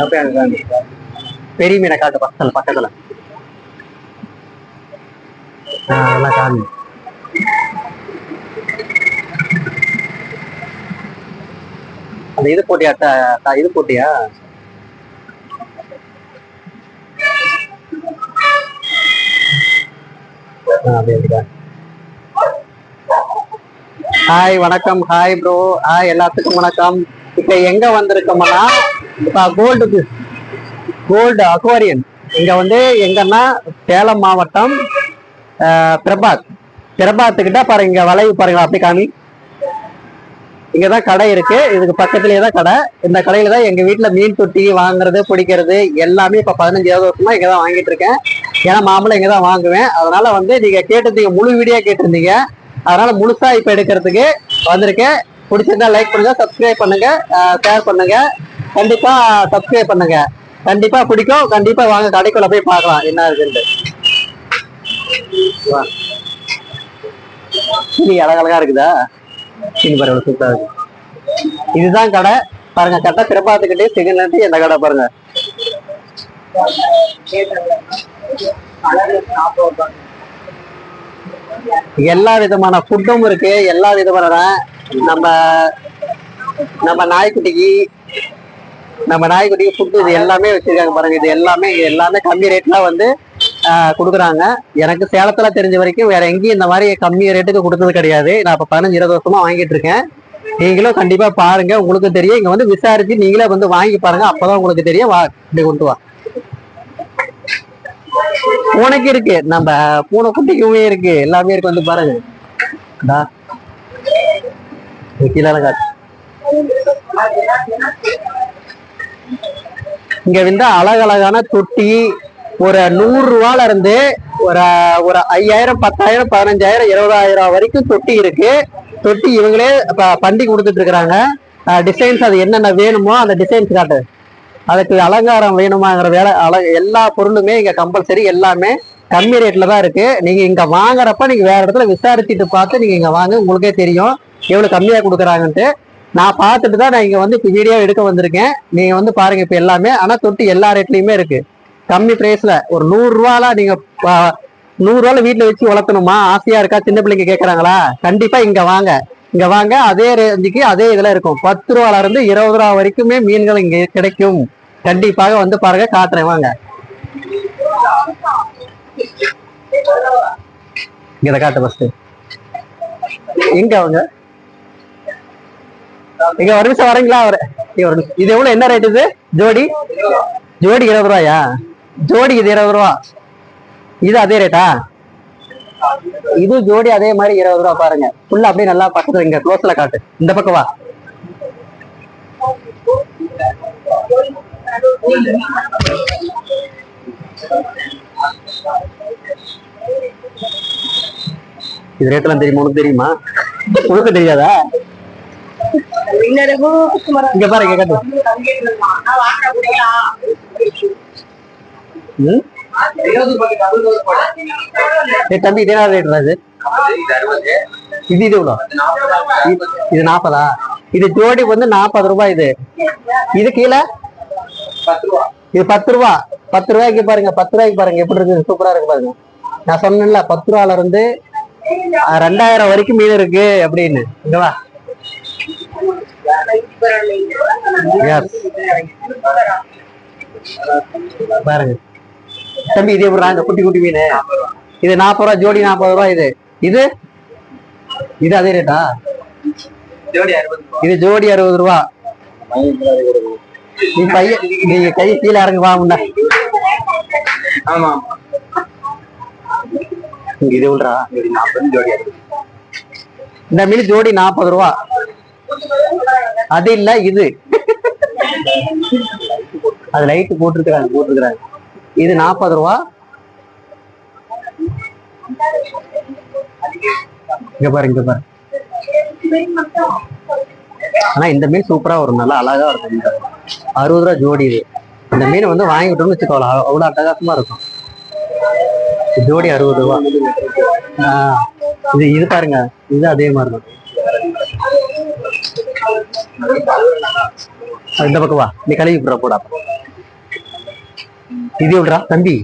அப்படியே காமி. பெரிய மீனை காட்டு பக்கத்துல பக்கத்துல. ஆ, அதெல்லாம் காமி அந்த இது போட்டியா த- இது போட்டியா? ஹாய் வணக்கம். ஹாய் ப்ரோ ஹாய் எல்லாத்துக்கும் வணக்கம். இப்ப எங்க வந்திருக்கோம்னா இப்போ கோல்டு கோல்டு அக்வாரியன் இங்கே வந்து எங்கன்னா சேலம் மாவட்டம் பிரபாத். பிரபாத்துக்கிட்ட பாருங்க இங்கே வளைவு பாருங்களா அப்படி காமி. இங்கதான் கடை இருக்கு. இதுக்கு பக்கத்துலேயே தான் கடை. இந்த கடையில் தான் எங்கள் வீட்டில் மீன் தொட்டி வாங்குறது பிடிக்கிறது எல்லாமே இப்போ பதினஞ்சு இருபது இங்கே தான் வாங்கிட்டு இருக்கேன். ஏன்னா மாமூலம் இங்கே தான் வாங்குவேன். அதனால வந்து நீங்கள் கேட்டிருந்தீங்க முழு வீடியோ கேட்டிருந்தீங்க. அதனால முழுசா இப்போ எடுக்கிறதுக்கு வந்திருக்கேன். பிடிச்சிருந்தா லைக் பண்ணுங்க சப்ஸ்கிரைப் பண்ணுங்க ஷேர் பண்ணுங்க. கண்டிப்பா சப்ஸ்கிரைப் பண்ணுங்க. கண்டிப்பா பிடிக்கும். கண்டிப்பா வாங்க கடைக்குள்ள போய் பார்க்கலாம் என்ன இருக்குன்ட்டு. சரி அழகழகா இருக்குதா? சீனி பரவாயில்ல சூப்பரா இருக்கு. இதுதான் கடை. பாருங்க கரெக்டா பிறப்பாத்துக்கிட்டே செகண்ட் எந்த கடை பாருங்க. எல்லா விதமான ஃபுட்டும் இருக்கு. எல்லா விதமான நம்ம நம்ம நாய்க்குட்டிக்கு நம்ம நாய்க்குட்டிக்கு ஃபுட்டு இது எல்லாமே வச்சிருக்காங்க பாருங்க. இது எல்லாமே இது எல்லாமே கம்மி ரேட்ல வந்து ஆஹ், கொடுக்குறாங்க. எனக்கு சேலத்துல தெரிஞ்ச வரைக்கும் வேற எங்கேயும் இந்த மாதிரி கம்மி ரேட்டுக்கு கொடுத்தது கிடையாது. நான் இப்போ பதினஞ்சு இருபது வருஷமா வாங்கிட்டு இருக்கேன். நீங்களும் கண்டிப்பா பாருங்க. உங்களுக்கு தெரியும். இங்க வந்து விசாரிச்சு நீங்களே வந்து வாங்கி பாருங்க. அப்பதான் உங்களுக்கு தெரியும். வா இப்படி கொண்டு வா. பூனைக்கு இருக்கு. நம்ம பூனை குட்டிக்குமே இருக்கு. எல்லாமே இருக்கு வந்து பாருங்க. கீழே காட்டு. இங்க வந்து அழகழகான தொட்டி ஒரு நூறு ரூபால இருந்து ஒரு ஒரு ஐயாயிரம் பத்தாயிரம் பதினஞ்சாயிரம் இருபதாயிரம் வரைக்கும் தொட்டி இருக்கு. தொட்டி இவங்களே பண்டி கொடுத்துட்டு இருக்கிறாங்க. டிசைன்ஸ் அது என்னென்ன வேணுமோ அந்த டிசைன்ஸ் காட்டு. அதுக்கு அலங்காரம் வேணுமாங்கிற வேலை அல எல்லா பொருளுமே இங்கே கம்பல்சரி எல்லாமே கம்மி ரேட்டில் தான் இருக்குது நீங்கள் இங்கே வாங்குறப்ப நீங்கள் வேறு இடத்துல விசாரிச்சுட்டு பார்த்து நீங்கள் இங்கே வாங்க உங்களுக்கே தெரியும். எவ்வளோ கம்மியாக கொடுக்குறாங்கன்ட்டு. நான் பார்த்துட்டு தான் நான் இங்கே வந்து இப்போ வீடியோ எடுக்க வந்திருக்கேன். நீங்கள் வந்து பாருங்க இப்போ எல்லாமே. ஆனால் தொட்டி எல்லா ரேட்லேயுமே இருக்கு. கம்மி ப்ரைஸில் ஒரு நூறுரூவாலாம் நீங்கள் நூறுரூவால வீட்டில் வச்சு வளர்த்தணுமா? ஆசையாக இருக்கா? சின்ன பிள்ளைங்க கேட்குறாங்களா கண்டிப்பாக இங்கே வாங்க. இங்கே வாங்க. அதே ரேஞ்சுக்கு அதே இதில் இருக்கும். பத்து ரூபால இருந்து இருபது ரூபா வரைக்குமே மீன்கள் இங்கே கிடைக்கும். கண்டிப்பாக வந்து பாருங்க காட்டுறேன். வாங்க. இங்கே இதை காட்டு ஃபஸ்ட்டு எங்க அவங்க? இங்க ஒரு நிமிஷம் வரீங்களா? அவரு இது எவ்வளவு? என்ன ரேட் இது? ஜோடி? ஜோடி இருபது ரூபாயா? ஜோடி இது இருபது ரூபா. இது அதே ரேட்டா இது ஜோடி அதே மாதிரி இருபது ரூபா பாருங்க. ஃபுல்லா அப்படியே நல்லா பக்கத்துல இங்க க்ளோஸ்ல காட்டு. இந்த பக்கம் வா. இது ரேட்லாம் தெரியுமா? உனக்கு தெரியுமா? உனக்கு தெரியாதா? இங்க பாரு இங்க காட்டு. தம்பி இதே ரேட் இது? இது இது எவ்வளோ? இது நாற்பதா இது ஜோடி வந்து நாற்பது ரூபாய் இது. இது கீழே? இது பத்து ரூபா. பத்து ரூபாய்க்கு பாருங்க பத்து ரூபாய்க்கு பாருங்க. எப்படி இருக்கு சூப்பரா இருக்கு பாருங்க. நான் சொன்னேன்ல பத்து ரூபால இருந்து ரெண்டாயிரம் வரைக்கும் மீன் இருக்கு அப்படின்னு. இங்க வா. Yes. பாருங்க. தம்பி இது எப்படி இந்த குட்டி குட்டி மீன். இது நாற்பது ரூபா ஜோடி நாற்பது ரூபா இது. இது? இது அதே ரேட்டா? இது ஜோடி அறுபது ரூபா. நீ பையன் நீங்க கை கீழே இறங்க வா முன்ன. ஆமா. இது விடுறா இந்த மீன் ஜோடி நாற்பது ரூபா. அது இல்ல இது. அது லைட் போட்டிருக்கிறாங்க போட்டிருக்கிறாங்க. இது நாற்பது ரூபா. இங்க பாரு இங்க பாரு. ஆனா இந்த மீன் சூப்பரா வரும். நல்லா அழகா இருக்கும் இந்த அறுபது ரூபா ஜோடி இது. இந்த மீன் வந்து வாங்கிட்டோம்னு வச்சுக்கோ அவ்வளவு- அவ்வளவு அட்டகாசமா இருக்கும். ஜோடி அறுபது ரூபா. ஆஹ் இது இது பாருங்க. இது அதே மாதிரி தான். இந்த பக்கம் வா. நீ கழுவி விடுற போடா. இது எவ்வளோடா தம்பி?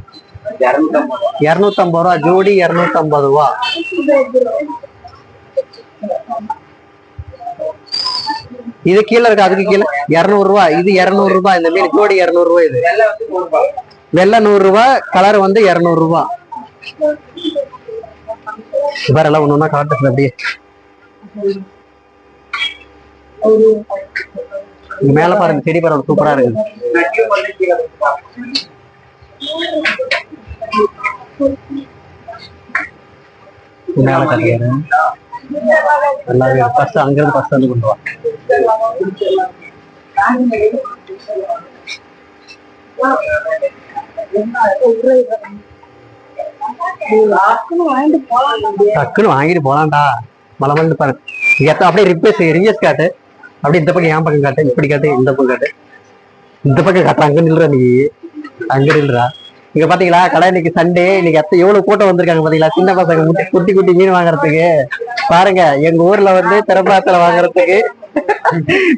இரநூத்தம்பது ரூபா ஜோடி இரநூத்தம்பது ரூபா. இது கீழே இருக்கு அதுக்கு கீழே? இருநூறு ரூபா இது இருநூறு ரூபாய் இந்த மீன் ஜோடி இருநூறு ரூபாய் இது. வெள்ளை நூறு ரூபா கலர் வந்து இருநூறு ரூபாய் வேற எல்லாம் ஒண்ணு ஒண்ணா காட்டுறது அப்படியே இங்க மேல பாருங்க செடி பாருங்க சூப்பரா இருக்கு இங்க மேல காட்டுறாரு எல்லாமே ஃபர்ஸ்ட் அங்க இருந்து ஃபர்ஸ்ட் வந்து கொண்டு வா. டக்குன்னு வாங்கிட்டு போலாம்டா. மலமல்னு பாரு. பாருங்க எத்த அப்படியே ரிப்ளேஸ் ரிவியஸ் காட்டு. அப்படியே இந்த பக்கம் என் பக்கம் காட்டு. இப்படி காட்டு இந்த பக்கம் காட்டு. இந்த பக்கம் காட்டு. அங்க நில்லுறா நீ. அங்க நில்றா இங்க பாத்தீங்களா? கடை இன்னைக்கு சண்டே இன்னைக்கு அத்தை எவ்வளவு கூட்டம் வந்திருக்காங்க பாத்தீங்களா? சின்ன பசங்க முட்டி குட்டி குட்டி மீன் வாங்குறதுக்கு. பாருங்க எங்க ஊர்ல வந்து திறப்பாத்துல வாங்குறதுக்கு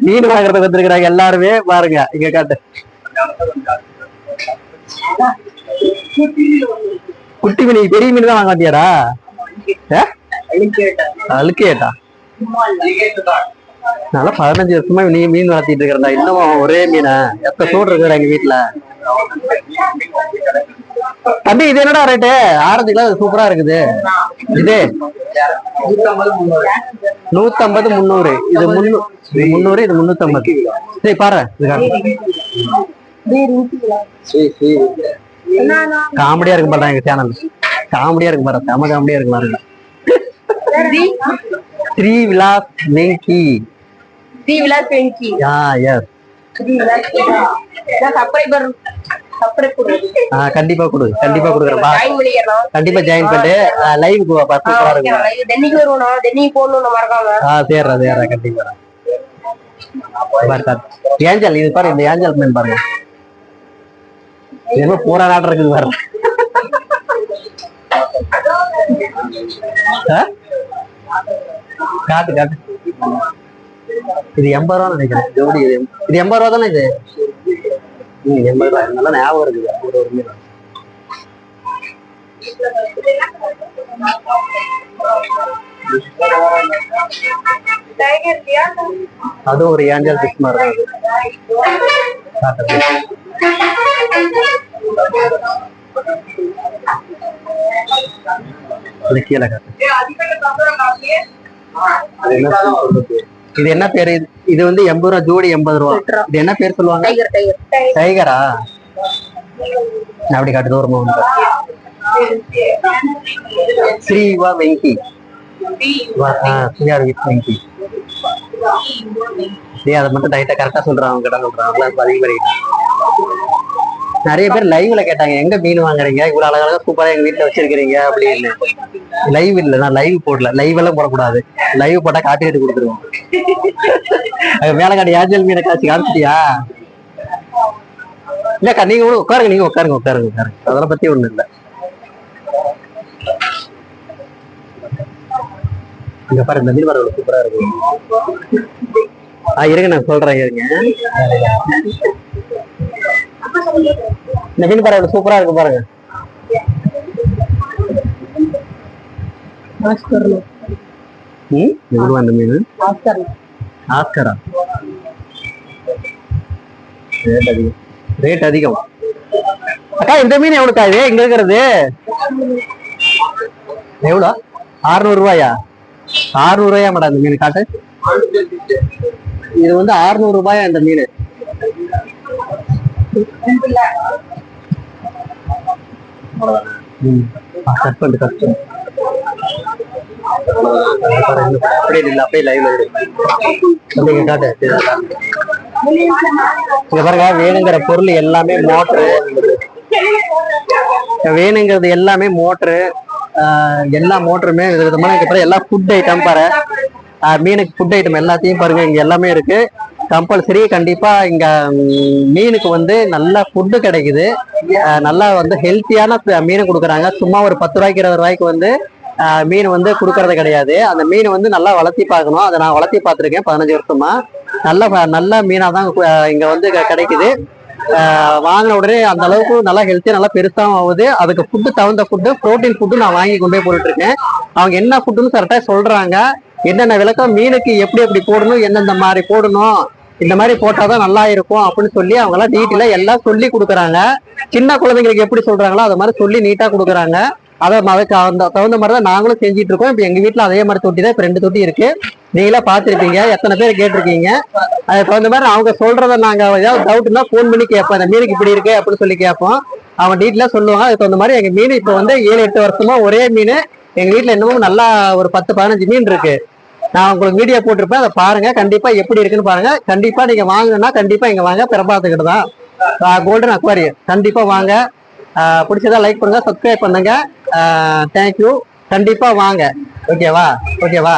மீன் வாங்குறதுக்கு வந்திருக்கிறாங்க எல்லாருமே. பாருங்க இங்க காட்டு. குட்டி மீன் பெரிய மீன் தான் வாங்க வந்தியாடா அழுக்கேட்டா நல்லா பதினஞ்சு வருஷமா நீ மீன் வளர்த்திட்டு இருக்கிறதா இன்னும் ஒரே மீனை. எப்ப சூடு இருக்கிற எங்க வீட்டுல தம்பி இது என்னடா ரேட்டு ஆரஞ்சு கிலோ சூப்பரா இருக்குது. இது? நூத்தம்பது முந்நூறு. இது முன்னூறு இது முந்நூறு இது முன்னூத்தம்பது சரி பாரு இது காமெடியா இருக்கு பாருடா எங்க சேனல் காமெடியா இருக்கு பாரு செம காமெடியா இருக்கு பாருங்க three Vilas Venky three Vilas twenty yeah yes கண்டிப்பா கொடு கண்டிப்பா கொடுக்குறேன் பா ஜாயின் பண்ணிக்கிறோம் கண்டிப்பா ஜாயின் பண்ணிட்டு லைவுக்கு வா பா சூப்பரா இருக்கு டென்னிக்கு வருவோம் டென்னிக்கு போடணும் மறக்காம. ஆ சேர்றா சேர்றா கண்டிப்பா. பாரு பாரு. ஏஞ்சல் இது பாரு இந்த ஏஞ்சல் மீன் பாருங்க. என்ன பூரா நாட்டு இருக்குது ஆ? காட்டு காட்டு. இது எண்பது ரூபா நினைக்கிறேன். ஜோடி இது? இது எண்பது ரூபா தானே இது? ம் எண்பது ரூபா. நல்லா ஞாபகம் இருக்குது. ஒரு ஒரு மீன். அதுவும் ஒரு ஏஞ்சல் ஃபிஷ் மாதிரி தான் அது இது கீழே காட்டு. இது என்ன பேரு? இது- வந்து எண்பது ரூபா ஜோடி எண்பது ரூபா. இது என்ன பேர் சொல்லுவாங்க? டைகர் அப்படி காட்டு தூரமா வந்து ஸ்ரீவா வெங்கி. வா- ஆ, ஸ்ரீவா வெங்கி. டேய் அதை மட்டும் டைட்டா கரெக்டா சொல்றான் அவங்க கிட்ட சொல்றான். பண்ணிட்டேன் நிறைய பேர் லைவ்ல கேட்டாங்க எங்க மீன் வாங்குறீங்க? இவ்வளவு அழகழகா சூப்பரா எங்க வீட்டுல வச்சிருக்கீங்க அப்படின்னு லைவ் இல்ல நான் லைவ் போடல. லைவ் எல்லாம் போடக்கூடாது. லைவ் போட்டா காப்பி எடுத்து கொடுத்துருவோம். அங்க ஏஞ்சல் மீனை காட்சி காமிச்சிட்டியா? இல்லக்கா நீங்க கூட உட்காருங்க நீங்க உட்காருங்க உட்காருங்க உட்காருங்க. அதெல்லாம் பத்தி ஒண்ணு இல்ல. இங்க பாரு இந்த மீன் பாரு சூப்பரா இருக்கு. ஆ இருங்க நான் சொல்றேன் இருங்க. இந்த மீன் பாரு சூப்பரா இருக்கு பாருங்க. எவ்வளவு அந்த மீன்? ஆஸ்கரா? ரேட் அதிகம். ரேட் அதிகம்? அக்கா இந்த மீன் எவ்வளோக்கா இது? இங்க இருக்கிறது? எவ்வளோ? அறுநூறு ரூபாயா? அறுநூறு ரூபாயா மேடம் இந்த மீன் காட்டு? இது வந்து அறுநூறு ரூபாயா இந்த மீன்? கட் பண்ணு அப்படியே இல்லை அப்படியே லைவ்ல காட்டு இங்க பாருங்க வேணுங்கிற பொருள் எல்லாமே மோட்ரு வேணுங்கிறது எல்லாமே மோட்ரு எல்லா மோட்டருமே விதவிதமான எல்லா ஃபுட் ஐட்டம் பாரு மீனுக்கு ஃபுட் ஐட்டம் எல்லாத்தையும் பாருங்க இங்க எல்லாமே இருக்கு. கம்பல்சரி கண்டிப்பா இங்க மீனுக்கு வந்து நல்ல ஃபுட்டு கிடைக்குது. நல்லா வந்து ஹெல்த்தியான மீன் கொடுக்குறாங்க. சும்மா ஒரு பத்து ரூபாய்க்கு இருபது ரூபாய்க்கு வந்து மீன் வந்து கொடுக்கறது கிடையாது. அந்த மீன் வந்து நல்லா வளர்த்தி பார்க்கணும். அதை நான் வளர்த்தி பார்த்துருக்கேன் பதினஞ்சு வருஷமா. நல்ல நல்ல மீனாக தான் இங்கே இங்க வந்து க- கிடைக்குது. வாங்கின உடனே அந்த அளவுக்கு நல்லா ஹெல்த்தியாக நல்லா பெருசாகவும் ஆகுது. அதுக்கு ஃபுட்டு தகுந்த ஃபுட்டு ப்ரோட்டீன் ஃபுட்டு நான் வாங்கி கொண்டு போய் போட்டுட்டு இருக்கேன் அவங்க என்ன ஃபுட்டுன்னு கரெக்டாக சொல்றாங்க. என்னென்ன விளக்கம் மீனுக்கு எப்படி எப்படி போடணும் எந்தெந்த மாதிரி போடணும் இந்த மாதிரி போட்டாதான் நல்லா இருக்கும் அப்படின்னு சொல்லி அவங்க எல்லாம் டீட்டெயிலா எல்லாம் சொல்லி கொடுக்குறாங்க. சின்ன குழந்தைங்களுக்கு எப்படி சொல்றாங்களோ அதை மாதிரி சொல்லி நீட்டா கொடுக்குறாங்க. அதை அதுக்கு அந்த தகுந்த மாதிரி தான் நாங்களும் செஞ்சுட்டு இருக்கோம். இப்போ எங்கள் வீட்டில் அதே மாதிரி தொட்டி தான் இப்போ ரெண்டு தொட்டி இருக்கு. நீங்களே பார்த்துருப்பீங்க எத்தனை பேர் கேட்டிருக்கீங்க. அதுக்கு தகுந்த மாதிரி அவங்க சொல்றத நாங்கள் ஏதாவது டவுட்னா ஃபோன் பண்ணி கேட்போம். இந்த மீனுக்கு இப்படி இருக்கு அப்படின்னு சொல்லி கேட்போம். அவங்க டீட்டெயிலாக சொல்லுவாங்க. அதுக்கு தகுந்த மாதிரி எங்கள் மீன் இப்போ வந்து ஏழு எட்டு வருஷமா ஒரே மீன். எங்கள் வீட்டில் இன்னமும் நல்லா ஒரு பத்து பதினஞ்சு மீன் இருக்கு. நான் உங்களுக்கு வீடியோ போட்டிருப்பேன். அதை பாருங்க. கண்டிப்பா எப்படி இருக்குன்னு பாருங்க. கண்டிப்பா நீங்க வாங்கணும்னா கண்டிப்பா இங்க வாங்க. பெரம்பாத்துக்கிட்டு தான். கோல்டன் அக்வாரி கண்டிப்பா வாங்க. பிடிச்சதா லைக் பண்ணுங்க. சப்ஸ்கிரைப் பண்ணுங்க. தேங்க்யூ கண்டிப்பா வாங்க. ஓகேவா ஓகேவா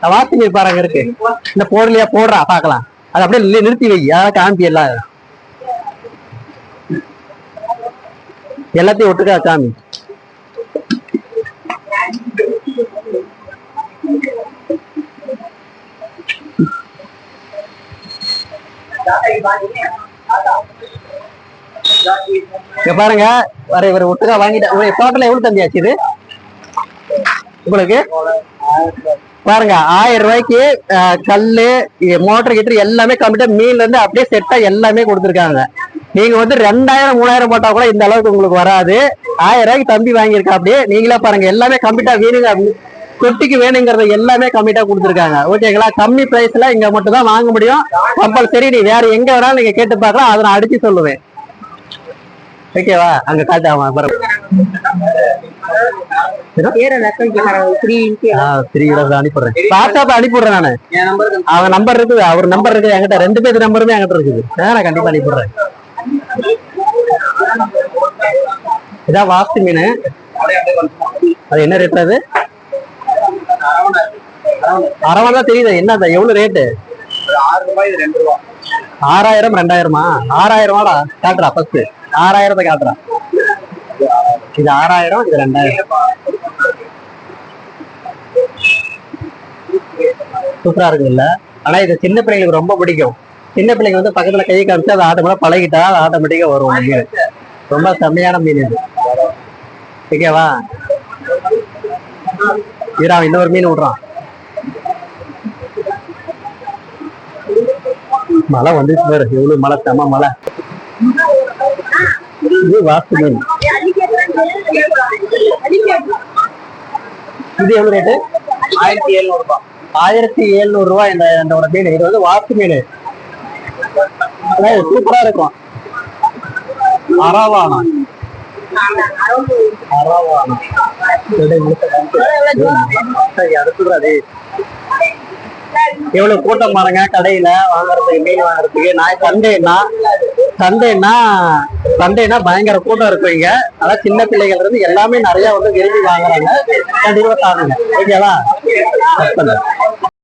வாத்து மீன் பாருங்க இருக்கு. இந்த போடலையா? போடுறா பார்க்கலாம். அது அப்படியே நிறு- நிறுத்தி வை. யாரா காமி எல்லாம். எல்லாத்தையும் ஒட்டுக்கா காமி. இங்க பாருங்க. வர இவர் ஒட்டுக்கா வாங்கிட்டு டோட்டல் எவ்வளவு தம்பி ஆச்சு இது? உங்களுக்கு? பாருங்க ஆயிரம் ரூபாய்க்கு கல்லு மோட்டர் கிட்ட எல்லாமே கம்ப்ளீட்டா மீன்ல இருந்து அப்படியே செட்டா எல்லாமே கொடுத்துருக்காங்க. நீங்க வந்து ரெண்டாயிரம் மூணாயிரம் போட்டா கூட இந்த அளவுக்கு உங்களுக்கு வராது. ஆயிரம் ரூபாய்க்கு தம்பி வாங்கியிருக்கா அப்படியே. நீங்களே பாருங்க எல்லாமே கம்ப்ளீட்டா வேணுங்க தொட்டிக்கு வேணுங்கிறத எல்லாமே கம்மிட்டா கொடுத்துருக்காங்க. ஓகேங்களா கம்மி பிரைஸ்ல இங்க மட்டும் தான் வாங்க முடியும். கம்பல்சரி நீ வேற எங்க வேணாலும் நீங்க கேட்டு பார்க்கலாம். அதை நான் அடிச்சு சொல்லுவேன். ஓகேவா அங்க காட்டு த்ரீ அனுப்பிடுறேன். நானு. அவன் நம்பர் இருக்குது. அவர் நம்பர் இருக்குது. என்கிட்ட ரெண்டு பேர் நம்பருமே என்கிட்ட இருக்குது. நான் கண்டிப்பா அனுப்பிடுறேன். இதான் வாஸ்து மீன். அது என்ன ரேட் அது? அரவணை தான் தெரியுது. என்ன எவ்வளவு ரேட்டு ஆறாயிரம் ரெண்டாயிரமா? ஆறாயிரம் ரூபாடா காட்டுறா ஃபர்ஸ்ட் ஆறாயிரத்தை காட்டுறா இது ஆறாயிரம் இது ரெண்டாயிரம். சூப்பரா இருக்குல்ல ஆனா இது சின்ன பிள்ளைங்களுக்கு ரொம்ப பிடிக்கும். சின்ன பிள்ளைங்க வந்து பக்கத்துல கையை காமிச்சு அதை ஆட்டோமேட்டிக் பழகிட்டா அது ஆட்டோமேட்டிக்கா வரும் மீன் ரொம்ப செம்மையான மீன் இது. ஓகேவா? இரா இன்னொரு மீன் விடுறான். மழை வந்துச்சு பாரு. எவ்வளவு மழை செம மழை. இது வாஸ்து மீன். இது எவ்வளவு ரேட்டு ஆயிரத்தி எழுநூறு ரூபாய் ஆயிரத்தி எழுநூறு ரூபாய் இந்த இந்த மீன். இது வந்து வாஸ்து மீன். சூப்பரா இருக்கும். அடுத்துடாது எவ்வளவு கூட்டம் பாருங்க கடையில வாங்குறதுக்கு மீன் வாங்குறதுக்கு. நான் சண்டேனா சண்டேனா சண்டேனா பயங்கர கூட்டம் இருக்கும் இங்க. அதான் சின்ன பிள்ளைகள் இருந்து எல்லாமே நிறைய வந்து விரும்பி வாங்குறாங்க. கண்டிப்பா தாங்க ஓகேவா?